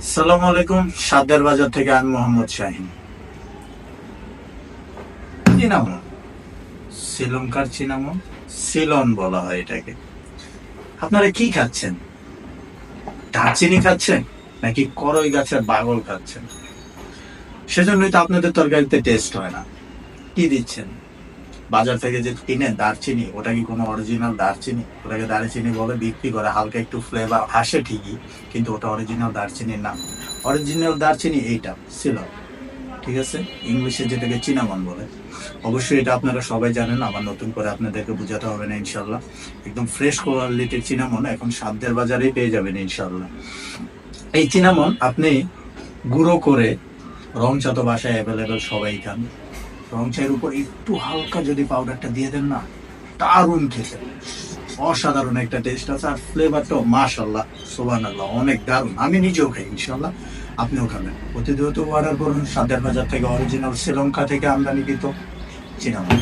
সালাম আলাইকুম সাদের বাজার থেকে আমি মোহাম্মদ শাহিন। চিনামন শ্রীলঙ্কার চিনামন সিলন বলা হয় এটাকে। আপনারা কি খাচ্ছেন? দারচিনি খাচ্ছেন, নাকি করই গাছের বাগল খাচ্ছেন? সেজন্যই তো আপনাদের তরকারিতে টেস্ট হয় না। কি দিচ্ছেন? বাজার থেকে যে কিনে দারচিনি, ওটা কি কোনো অরিজিনাল দারচিনি? ওটাকে দারচিনি বলে বিক্রি করে, হালকা একটু ফ্লেভার আসে ঠিকই, কিন্তু ওটা অরিজিনাল দারচিনির না অরিজিনাল দারচিনি এইটা ছিল ঠিক আছে? ইংলিশে যেটাকে চিনামন বলে। অবশ্যই এটা আপনারা সবাই জানেন, আবার নতুন করে আপনাদেরকে বোঝাতে হবে না ইনশাল্লাহ একদম ফ্রেশ কোয়ালিটির চিনামন এখন সাধ্যের বাজারেই পেয়ে যাবেন ইনশাল্লাহ এই চিনামন আপনি গুঁড়ো করে রং চা তো বাসায় অ্যাভেলেবেল সবাই খান। রং চায়ের উপর একটু হালকা যদি পাউডারটা দিয়ে দেন না, দারুণ খেতে। অসাধারণ একটা টেস্ট আছে আর ফ্লেভারটাও মাশাল্লাহ সোবান আল্লাহ অনেক দারুণ। আমি নিজেও খাই ইনশাল্লাহ আপনিও খাবেন। প্রতিনিয়ত অর্ডার করুন সাদের বাজার থেকে অরিজিনাল শ্রীলঙ্কা থেকে আমদানি আমদানিকৃত। চিনামন